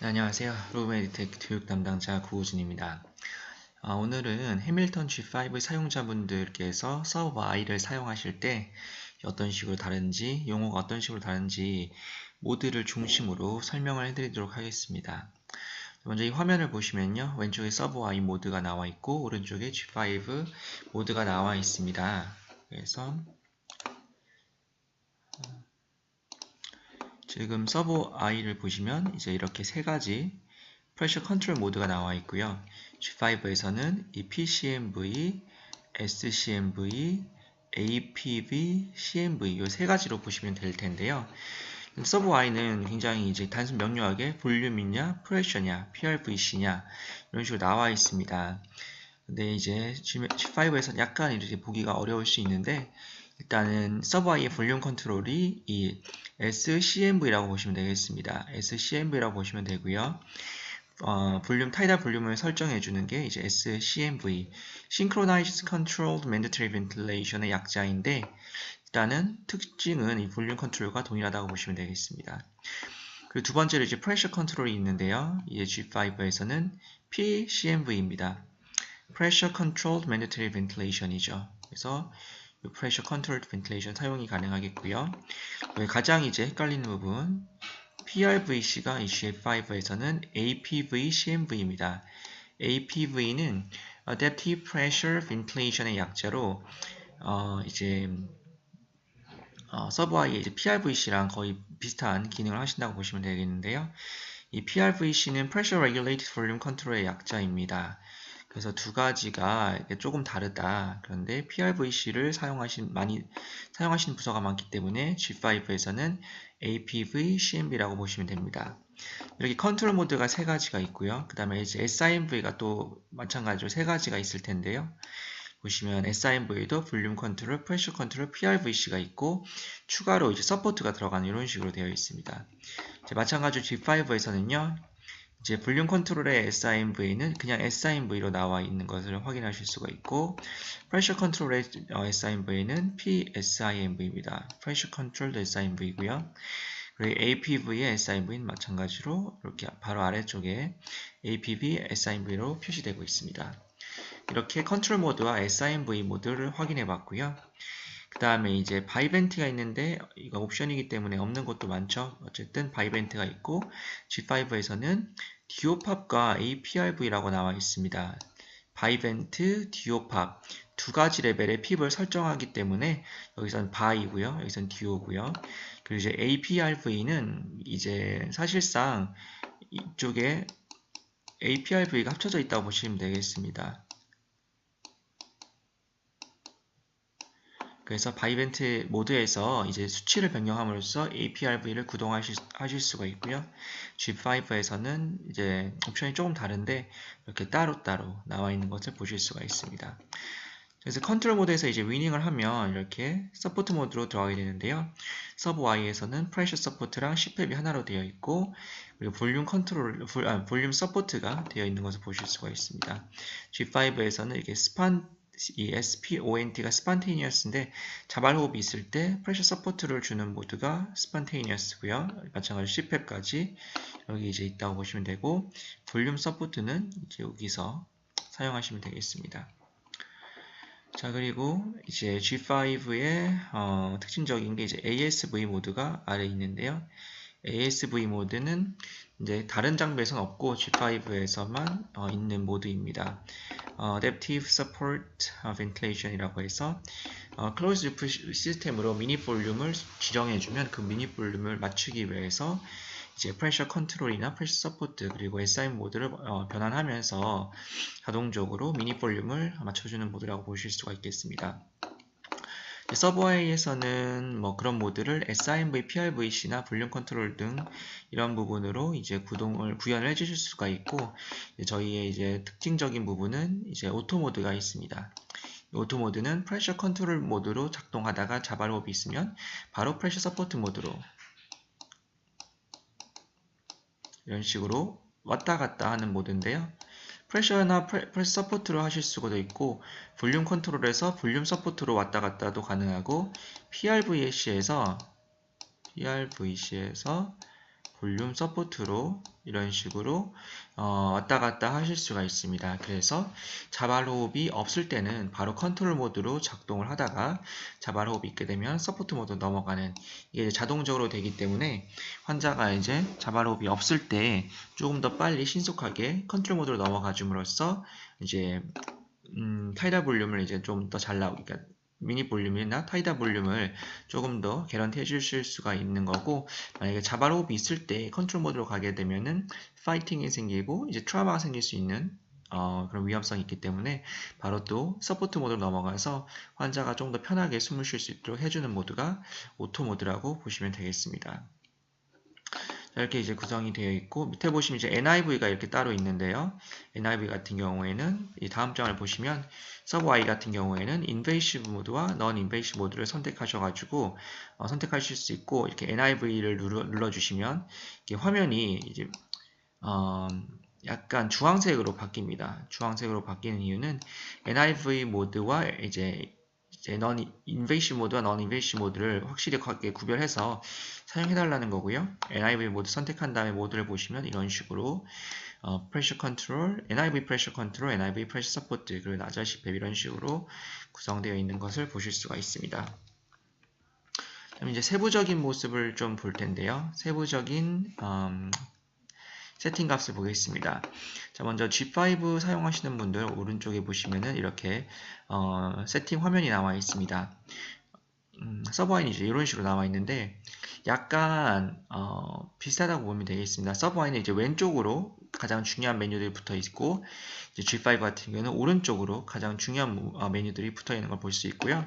네, 안녕하세요. 로그메디텍 교육 담당자 구호준입니다. 아, 오늘은 해밀턴 G5 사용자분들께서 서버 I를 사용하실 때 어떤 식으로 다른지, 용어가 어떤 식으로 다른지 모드를 중심으로 설명을 해드리도록 하겠습니다. 먼저 이 화면을 보시면요. 왼쪽에 서버 I 모드가 나와 있고 오른쪽에 G5 모드가 나와 있습니다. 그래서 지금 서버 I를 보시면 이제 이렇게 세 가지 프레셔 컨트롤 모드가 나와 있고요. G5에서는 이 PCMV, SCMV, APV, CMV 이 세 가지로 보시면 될 텐데요. 서버 I는 굉장히 이제 단순 명료하게 볼륨이냐, 프레셔냐, PRVC냐 이런 식으로 나와 있습니다. 근데 이제 G5에서 약간 이렇게 보기가 어려울 수 있는데 일단은 서버 I의 볼륨 컨트롤이 이 SCMV라고 보시면 되겠습니다. SCMV라고 보시면 되고요. 어, 볼륨 타이달 볼륨을 설정해 주는 게 이제 SCMV Synchronized Controlled Mandatory Ventilation의 약자인데 일단은 특징은 이 볼륨 컨트롤과 동일하다고 보시면 되겠습니다. 그리고 두 번째로 이제 프레셔 컨트롤이 있는데요. 이 G5에서는 PCMV입니다. Pressure Controlled Mandatory Ventilation이죠. 그래서 프레셔 컨트롤 벤틸레이션 사용이 가능하겠고요. 가장 이제 헷갈리는 부분 PRVC가 이 GF5에서는 APV, CMV입니다. APV는 Adaptive Pressure Ventilation의 약자로 어, 이제 어, 서버와의 이제 PRVC랑 거의 비슷한 기능을 하신다고 보시면 되겠는데요. 이 PRVC는 Pressure Regulated Volume Control의 약자입니다. 그래서 두 가지가 조금 다르다. 그런데 PRVC를 사용하신 많이 사용하시는 부서가 많기 때문에 G5에서는 APV, CMV라고 보시면 됩니다. 이렇게 컨트롤 모드가 세 가지가 있고요. 그 다음에 이제 SIMV가 또 마찬가지로 세 가지가 있을 텐데요. 보시면 SIMV도 볼륨 컨트롤, 프레셔 컨트롤, PRVC가 있고 추가로 이제 서포트가 들어가는 이런 식으로 되어 있습니다. 마찬가지로 G5에서는요. 이제 볼륨 컨트롤의 SIMV는 그냥 SIMV로 나와 있는 것을 확인하실 수가 있고 프레셔 컨트롤의 SIMV는 PSIMV입니다. 프레셔 컨트롤 SIMV이고요. 그리고 APV의 SIMV는 마찬가지로 이렇게 바로 아래쪽에 APV, SIMV로 표시되고 있습니다. 이렇게 컨트롤 모드와 SIMV 모드를 확인해 봤고요. 그 다음에 이제 바이벤트가 있는데 이거 옵션이기 때문에 없는 것도 많죠. 어쨌든 바이벤트가 있고 G5에서는 디오팝과 APRV라고 나와 있습니다. 바이벤트, 디오팝 두 가지 레벨의 핍을 설정하기 때문에 여기선 바이고요. 여기선 디오고요. 그리고 이제 APRV는 이제 사실상 이쪽에 APRV가 합쳐져 있다고 보시면 되겠습니다. 그래서 바이벤트 모드에서 이제 수치를 변경함으로써 APRV를 구동하실 하실 수가 있고요. G5에서는 이제 옵션이 조금 다른데 이렇게 따로따로 나와 있는 것을 보실 수가 있습니다. 그래서 컨트롤 모드에서 이제 위닝을 하면 이렇게 서포트 모드로 들어가게 되는데요. 서브 Y에서는 프레셔 서포트랑 C팹이 하나로 되어 있고 그리고 볼륨 컨트롤, 아, 볼륨 서포트가 되어 있는 것을 보실 수가 있습니다. G5에서는 이렇게 스판 이 SPONT가 spontaneous인데 자발호흡이 있을 때 프레셔 서포트를 주는 모드가 spontaneous고요. 마찬가지로 CPAP까지 여기 이제 있다고 보시면 되고 볼륨 서포트는 이제 여기서 사용하시면 되겠습니다. 자 그리고 이제 G5의 어, 특징적인 게 이제 ASV 모드가 아래 있는데요. ASV 모드는 이제 다른 장비에서는 없고 G5에서만 어, 있는 모드입니다. 어, Adaptive Support Ventilation이라고 해서 어, Closed Loop 시스템으로 미니 볼륨을 지정해주면 그 미니 볼륨을 맞추기 위해서 이제 프레셔 컨트롤이나 프레셔 서포트 그리고 SI 모드를 어, 변환하면서 자동적으로 미니 볼륨을 맞춰주는 모드라고 보실 수가 있겠습니다. 서버에서는 뭐 그런 모드를 SIMV, PRVC나 볼륨 컨트롤 등 이런 부분으로 이제 구동을 구현을 해주실 수가 있고 저희의 이제 특징적인 부분은 이제 오토 모드가 있습니다. 오토 모드는 프레셔 컨트롤 모드로 작동하다가 자발호흡이 있으면 바로 프레셔 서포트 모드로 이런 식으로 왔다 갔다 하는 모드인데요. 프레셔나 프레셔 서포트로 하실 수가 있고 볼륨 컨트롤에서 볼륨 서포트로 왔다 갔다도 가능하고 PRVC에서 PRVC에서 볼륨 서포트로 이런 식으로 어, 왔다 갔다 하실 수가 있습니다. 그래서 자발 호흡이 없을 때는 바로 컨트롤 모드로 작동을 하다가 자발 호흡이 있게 되면 서포트 모드 넘어가는 이게 자동적으로 되기 때문에 환자가 이제 자발 호흡이 없을 때 조금 더 빨리 신속하게 컨트롤 모드로 넘어가 줌으로써 이제 음, 타이다 볼륨을 이제 좀 더 잘 나오게 그러니까 미니 볼륨이나 타이다 볼륨을 조금 더 개런티 해주실 수가 있는 거고 만약에 자발 호흡이 있을 때 컨트롤 모드로 가게 되면은 파이팅이 생기고 이제 트라우마가 생길 수 있는 어, 그런 위험성이 있기 때문에 바로 또 서포트 모드로 넘어가서 환자가 좀 더 편하게 숨을 쉴 수 있도록 해주는 모드가 오토 모드라고 보시면 되겠습니다. 이렇게 이제 구성이 되어 있고 밑에 보시면 이제 NIV가 이렇게 따로 있는데요. NIV 같은 경우에는 이 다음 장을 보시면 서브 I 같은 경우에는 인베이시브 모드와 넌 인베이시브 모드를 선택하셔가지고 어, 선택하실 수 있고 이렇게 NIV를 눌러, 주시면 화면이 이제 어, 약간 주황색으로 바뀝니다. 주황색으로 바뀌는 이유는 NIV 모드와 이제 이제 non invasive 모드와 non invasive 모드를 확실히 구별해서 사용해 달라는 거고요. NIV 모드 선택한 다음에 모드를 보시면 이런 식으로 어, pressure control, NIV pressure control, NIV pressure support 그리고 나자시 배 이런 식으로 구성되어 있는 것을 보실 수가 있습니다. 그럼 이제 세부적인 모습을 좀 볼 텐데요. 세부적인 음, 세팅 값을 보겠습니다. 자, 먼저 G5 사용하시는 분들 오른쪽에 보시면은 이렇게 어, 세팅 화면이 나와 있습니다. 음, 서버와인이 이제 이런 식으로 나와 있는데 약간 어, 비슷하다고 보면 되겠습니다. 서버와인은 이제 왼쪽으로 가장 중요한 메뉴들이 붙어 있고 G5 같은 경우는 오른쪽으로 가장 중요한 어, 메뉴들이 붙어 있는 걸 볼 수 있고요.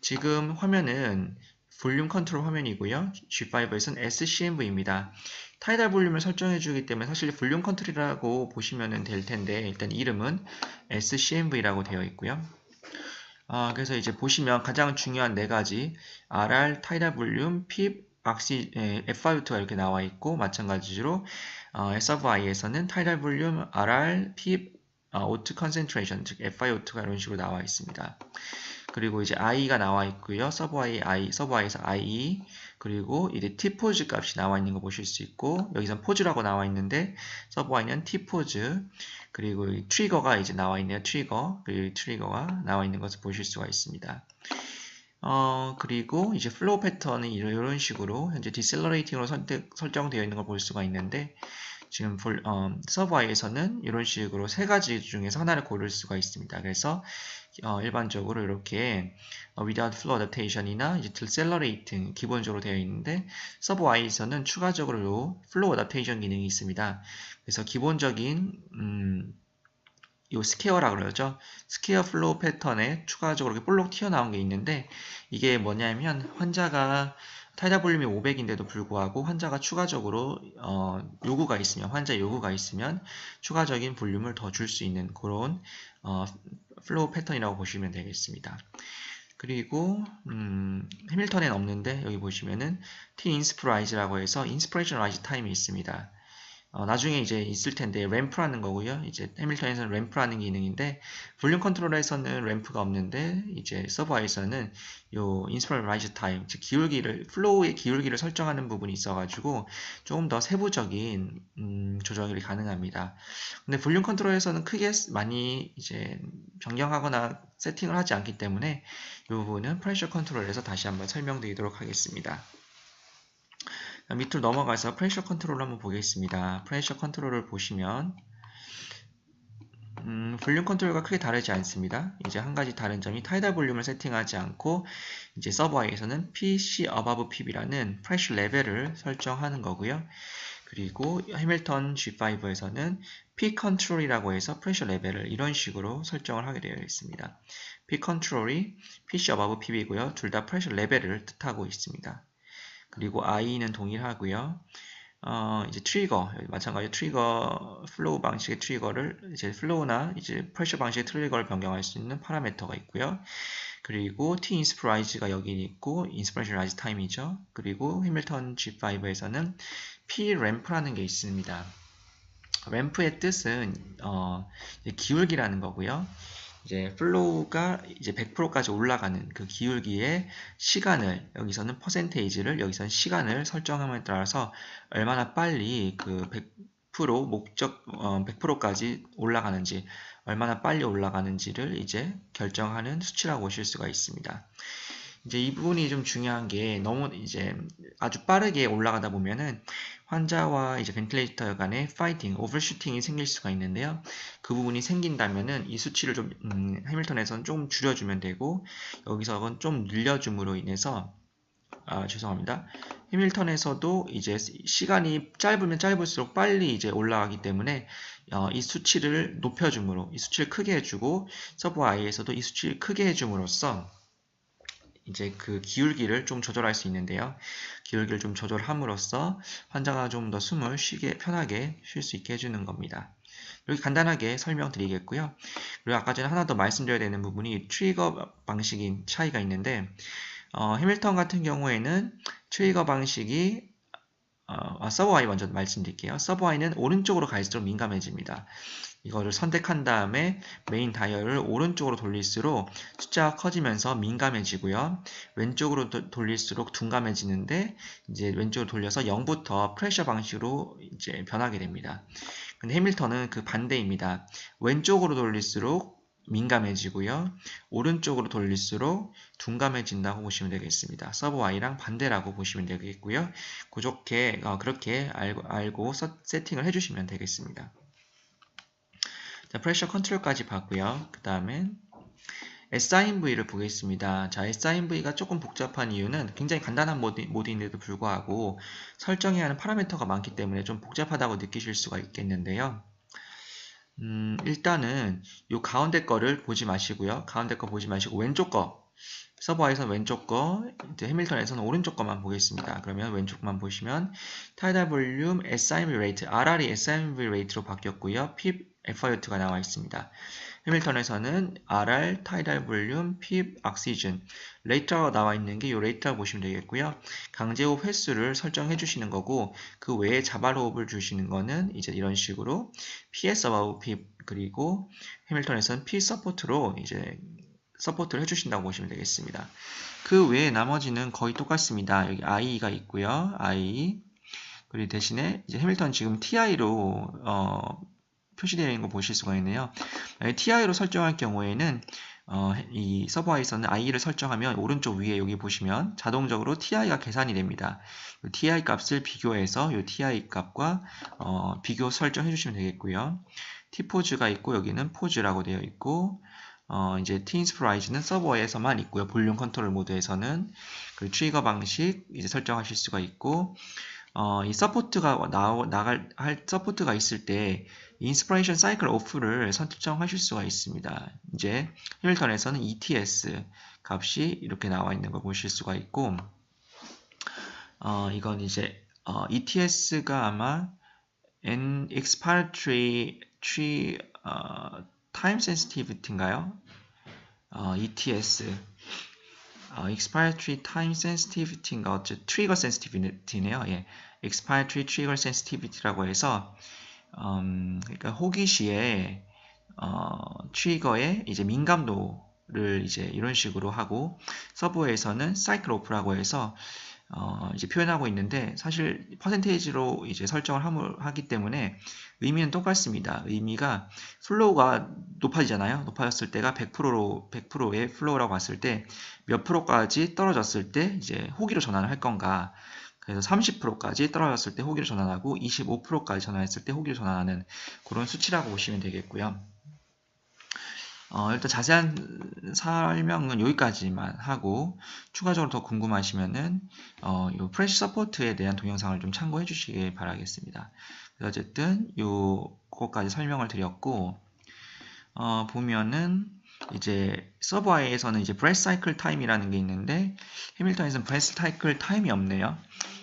지금 화면은 볼륨 컨트롤 화면이고요. G5에서는 SCMV입니다. 타이달 볼륨을 설정해 주기 때문에 사실 볼륨 컨트롤이라고 보시면 될 텐데 일단 이름은 SCMV라고 되어 있고요. 아, 그래서 이제 보시면 가장 중요한 네 가지 RR, 타이달 볼륨, 핍, 악시, 예, FIO2가 이렇게 나와 있고 마찬가지로 어, SFI에서는 타이달 볼륨, RR, 핍, 어, 오트 컨센트레이션 즉 FIO2가 이런 식으로 나와 있습니다. 그리고 이제 i가 나와 있고요. 서버 i, i, 서버 i에서 i 그리고 이제 t포즈 값이 나와 있는 거 보실 수 있고 여기선 포즈라고 나와 있는데 서버 i는 t포즈 그리고 트리거가 이제 나와 있네요. 트리거 그리고 트리거가 나와 있는 것을 보실 수가 있습니다. 어, 그리고 이제 플로우 패턴은 이런 식으로 현재 디셀러레이팅으로 설정되어 있는 걸 볼 수가 있는데 지금 볼, 어, 서버에서는 이런 식으로 세 가지 중에서 하나를 고를 수가 있습니다. 그래서 어, 일반적으로 이렇게 어, without flow adaptation이나 이제 decelerate 기본적으로 되어 있는데 서버 I에서는 추가적으로 flow adaptation 기능이 있습니다. 그래서 기본적인 음, 이 스퀘어라 그러죠. 스퀘어 플로우 패턴에 추가적으로 볼록 튀어나온 게 있는데 이게 뭐냐면 환자가 타이다 볼륨이 500인데도 불구하고 환자가 추가적으로 어, 요구가 있으면 환자 요구가 있으면 추가적인 볼륨을 더 줄 수 있는 그런 어, 플로우 패턴이라고 보시면 되겠습니다. 그리고 음, 해밀턴엔 없는데 여기 보시면은 T 인스프라이즈라고 해서 인스프레이션 라이즈 타임이 있습니다. 어, 나중에 이제 있을 텐데 램프라는 거고요. 이제 해밀턴에서는 램프라는 기능인데 볼륨 컨트롤에서는 램프가 없는데 이제 서버에서는 요 인스펄 라이즈 타임 즉 기울기를 플로우의 기울기를 설정하는 부분이 있어가지고 조금 더 세부적인 음, 조정이 가능합니다. 근데 볼륨 컨트롤에서는 크게 많이 이제 변경하거나 세팅을 하지 않기 때문에 이 부분은 프레셔 컨트롤에서 다시 한번 설명드리도록 하겠습니다. 밑으로 넘어가서 프레셔 컨트롤 한번 보겠습니다. 프레셔 컨트롤을 보시면 음, 볼륨 컨트롤과 크게 다르지 않습니다. 이제 한 가지 다른 점이 타이달 볼륨을 세팅하지 않고 이제 서버에서는 PC above PB라는 프레셔 레벨을 설정하는 거고요. 그리고 해밀턴 G5에서는 P 컨트롤이라고 해서 프레셔 레벨을 이런 식으로 설정을 하게 되어 있습니다. P 컨트롤이 PC above PB고요. 둘 다 프레셔 레벨을 뜻하고 있습니다. 그리고 i는 동일하고요. 어, 이제 트리거, 마찬가지로 트리거, 플로우 방식의 트리거를, 이제 플로우나 이제 프레셔 방식의 트리거를 변경할 수 있는 파라메터가 있고요. 그리고 T 인스프라이즈가 여기 있고, 인스프레이션 라이즈 타임이죠. 그리고 해밀턴 G5에서는 P 램프라는 게 있습니다. 램프의 뜻은, 어, 기울기라는 거고요. 이제 플로우가 이제 100%까지 올라가는 그 기울기의 시간을 여기서는 퍼센테이지를 여기서는 시간을 설정함에 따라서 얼마나 빨리 그 100% 목적 어, 100%까지 올라가는지 얼마나 빨리 올라가는지를 이제 결정하는 수치라고 보실 수가 있습니다. 이제 이 부분이 좀 중요한 게 너무 이제 아주 빠르게 올라가다 보면은 환자와 이제 벤틸레이터 간의 파이팅, 오버슈팅이 생길 수가 있는데요. 그 부분이 생긴다면은 이 수치를 좀 음, 해밀턴에서는 좀 줄여주면 되고 여기서는 좀 늘려줌으로 인해서 아, 죄송합니다. 해밀턴에서도 이제 시간이 짧으면 짧을수록 빨리 이제 올라가기 때문에 어, 이 수치를 높여줌으로 이 수치를 크게 해주고 서브 I에서도 이 수치를 크게 해줌으로써 이제 그 기울기를 좀 조절할 수 있는데요. 기울기를 좀 조절함으로써 환자가 좀 더 숨을 쉬게 편하게 쉴 수 있게 해주는 겁니다. 이렇게 간단하게 설명드리겠고요. 그리고 아까 전에 하나 더 말씀드려야 되는 부분이 트리거 방식인 차이가 있는데 어, 해밀턴 같은 경우에는 트리거 방식이 어, 아, 서브 Y 먼저 말씀드릴게요. 서브 Y는 오른쪽으로 갈수록 민감해집니다. 이거를 선택한 다음에 메인 다이얼을 오른쪽으로 돌릴수록 숫자가 커지면서 민감해지고요. 왼쪽으로 도, 돌릴수록 둔감해지는데 이제 왼쪽으로 돌려서 0부터 프레셔 방식으로 이제 변하게 됩니다. 근데 해밀턴은 그 반대입니다. 왼쪽으로 돌릴수록 민감해지고요. 오른쪽으로 돌릴수록 둔감해진다고 보시면 되겠습니다. 서브 Y랑 반대라고 보시면 되겠고요. 그렇게, 어, 그렇게 알고, 알고 세팅을 해주시면 되겠습니다. 자, 프레셔 컨트롤까지 봤고요. 그 다음엔 SIMV를 보겠습니다. 자, SIMV가 조금 복잡한 이유는 굉장히 간단한 모드, 모드인데도 불구하고 설정해야 하는 파라미터가 많기 때문에 좀 복잡하다고 느끼실 수가 있겠는데요. 음, 일단은 이 가운데 거를 보지 마시고요. 가운데 거 보지 마시고 왼쪽 거 서버에서 왼쪽 거, 이제 해밀턴에서는 오른쪽 거만 보겠습니다. 그러면 왼쪽만 보시면 타이달 볼륨 SIMV 레이트, RR이 SIMV 레이트로 바뀌었고요. PIP FIOT가 나와 있습니다. 해밀턴에서는 RR, 타이달 볼륨, PIP, 옥시즌, 레이트가 나와 있는 게 이 레이트라고 보시면 되겠고요. 강제호흡 횟수를 설정해 주시는 거고 그 외에 자발호흡을 주시는 거는 이제 이런 식으로 PS above PIP 그리고 해밀턴에서는 P 서포트로 이제 서포트를 해주신다고 보시면 되겠습니다. 그 외에 나머지는 거의 똑같습니다. 여기 i가 있고요. i 그리고 대신에 이제 해밀턴 지금 ti로 어, 표시되어 있는 거 보실 수가 있네요. ti로 설정할 경우에는 어, 이 서버에서는 i를 설정하면 오른쪽 위에 여기 보시면 자동적으로 ti가 계산이 됩니다. ti 값을 비교해서 이 ti 값과 어, 비교 설정해 주시면 되겠고요. t포즈가 있고 여기는 포즈라고 되어 있고 어, 이제 T-Inspirize는 서버에서만 있고요. 볼륨 컨트롤 모드에서는 그 트리거 방식 이제 설정하실 수가 있고 어, 이 서포트가 나, 나갈 할 서포트가 있을 때 인스피레이션 사이클 오프를 설정하실 수가 있습니다. 이제 힐턴에서는 ETS 값이 이렇게 나와 있는 걸 보실 수가 있고 어, 이건 이제 어, ETS가 아마 N expiratory tree 어, time sensitivity인가요? 어, ETS 어, expiratory time sensitivity인가 어째 trigger sensitivity네요. 예. expiratory trigger sensitivity라고 해서 음, 그러니까 호기 시에 어, 트리거의 이제 민감도를 이제 이런 식으로 하고 서브에서는 사이클 오프라고 해서 어, 이제 표현하고 있는데 사실 퍼센테이지로 이제 설정을 하기 때문에 의미는 똑같습니다. 의미가 플로우가 높아지잖아요. 높아졌을 때가 100%로 100%의 플로우라고 봤을 때 몇 프로까지 떨어졌을 때 이제 호기로 전환을 할 건가. 그래서 30%까지 떨어졌을 때 호기로 전환하고 25%까지 전환했을 때 호기로 전환하는 그런 수치라고 보시면 되겠고요. 어, 일단 자세한 설명은 여기까지만 하고 추가적으로 더 궁금하시면은 어, 요 프레시 서포트에 대한 동영상을 좀 참고해 주시길 바라겠습니다. 어쨌든 요거까지 설명을 드렸고 어, 보면은 이제 서버에서는 이제 브레스 사이클 타임이라는 게 있는데 해밀턴에서는 브레스 사이클 타임이 없네요.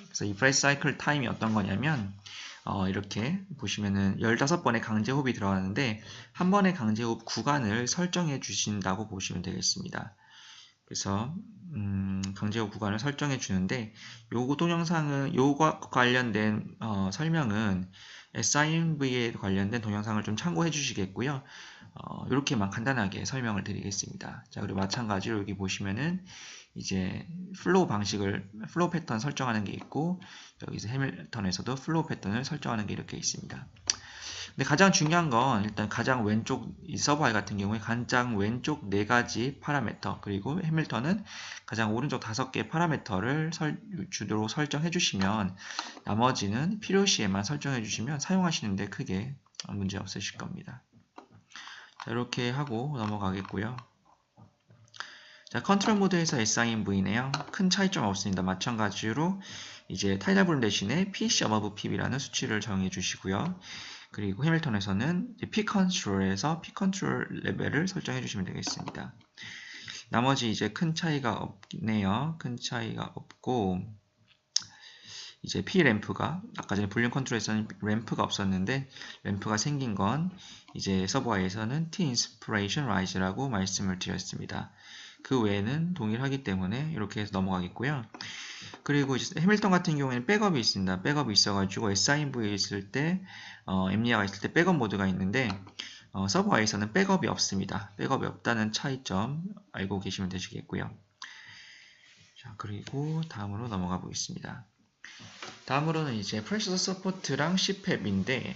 그래서 이 브레스 사이클 타임이 어떤 거냐면 어, 이렇게 보시면은 15번의 강제호흡이 들어가는데 한 번의 강제호흡 구간을 설정해 주신다고 보시면 되겠습니다. 그래서 음, 강제호흡 구간을 설정해 주는데 요거 동영상은 요거 관련된 어, 설명은 SIMV에 관련된 동영상을 좀 참고해 주시겠고요. 어, 이렇게만 간단하게 설명을 드리겠습니다. 자, 그리고 마찬가지로 여기 보시면은 이제 플로우 방식을 플로우 패턴 설정하는 게 있고 여기서 해밀턴에서도 플로우 패턴을 설정하는 게 이렇게 있습니다. 근데 가장 중요한 건 일단 가장 왼쪽 이 서버 아이 같은 경우에 가장 왼쪽 네 가지 파라메터 그리고 해밀턴은 가장 오른쪽 다섯 개의 파라메터를 설, 주도로 설정해 주시면 나머지는 필요시에만 설정해 주시면 사용하시는데 크게 문제 없으실 겁니다. 자, 이렇게 하고 넘어가겠고요. 자, 컨트롤 모드에서 SIMV네요. 큰 차이점 없습니다. 마찬가지로 이제 타이달 볼륨 대신에 PC above PB라는 수치를 정해 주시고요. 그리고 해밀턴에서는 P 컨트롤에서 P 컨트롤 레벨을 설정해 주시면 되겠습니다. 나머지 이제 큰 차이가 없네요. 큰 차이가 없고 이제 P 램프가 아까 전에 볼륨 컨트롤에서는 램프가 없었는데 램프가 생긴 건 이제 서버에서는 T 인스피레이션 라이즈라고 말씀을 드렸습니다. 그 외에는 동일하기 때문에 이렇게 해서 넘어가겠고요. 그리고 해밀턴 같은 경우에는 백업이 있습니다. 백업이 있어가지고 SIMV에 있을 때, 어, 엠리아가 있을 때 백업 모드가 있는데, 어, 서버에서는 백업이 없습니다. 백업이 없다는 차이점 알고 계시면 되시겠고요. 자, 그리고 다음으로 넘어가 보겠습니다. 다음으로는 이제 프레셔 서포트랑 CPAP인데,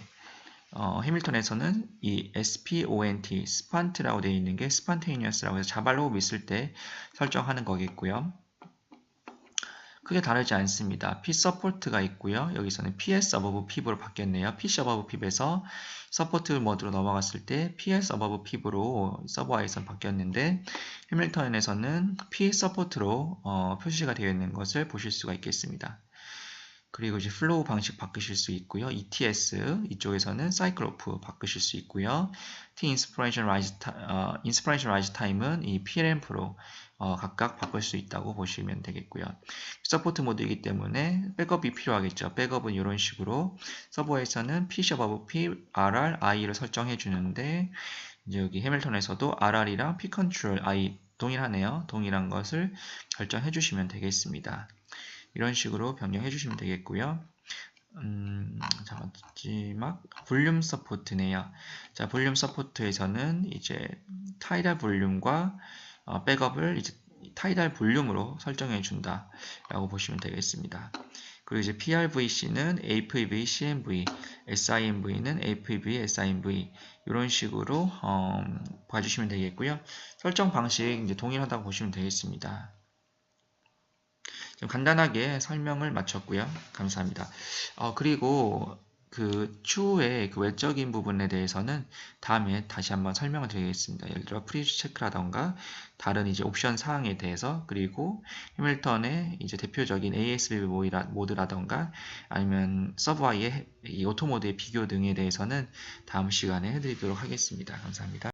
어, 해밀턴에서는 이 SPONT, 스판트라고 되어 있는 게 스판테이니어스라고 해서 자발호흡 있을 때 설정하는 거겠고요. 크게 다르지 않습니다. P 서포트가 있고요. 여기서는 PS above PIV로 바뀌었네요. PC above PIV에서 서포트 모드로 넘어갔을 때 PS above PIV로 서버에서 바뀌었는데 해밀턴에서는 P 서포트로 어, 표시가 되어 있는 것을 보실 수가 있겠습니다. 그리고 이제 플로우 방식 바꾸실 수 있고요. ETS 이쪽에서는 사이클 오프 바꾸실 수 있고요. T 인스피레이션 라이즈 어, 인스피레이션 라이즈 타임은 이 PLM프로 어, 각각 바꿀 수 있다고 보시면 되겠고요. 서포트 모드이기 때문에 백업이 필요하겠죠. 백업은 이런 식으로 서버에서는 PC above P, RR, I를 설정해 주는데 이제 여기 해밀턴에서도 RR이랑 P 컨트롤 I 동일하네요. 동일한 것을 결정해 주시면 되겠습니다. 이런 식으로 변경해 주시면 되겠고요. 음, 자, 마지막 볼륨 서포트네요. 자, 볼륨 서포트에서는 이제 타이달 볼륨과 어, 백업을 이제 타이달 볼륨으로 설정해 준다 라고 보시면 되겠습니다. 그리고 이제 PRVC는 APV, CMV, SIMV는 APV, SIMV 이런 식으로 어, 봐주시면 되겠고요. 설정 방식 이제 동일하다고 보시면 되겠습니다. 좀 간단하게 설명을 마쳤고요. 감사합니다. 어, 그리고 그 추후에 그 외적인 부분에 대해서는 다음에 다시 한번 설명을 드리겠습니다. 예를 들어 프리즈 체크라던가 다른 이제 옵션 사항에 대해서 그리고 해밀턴의 이제 대표적인 ASB 모드라던가 아니면 서브와의 이 오토 모드의 비교 등에 대해서는 다음 시간에 해드리도록 하겠습니다. 감사합니다.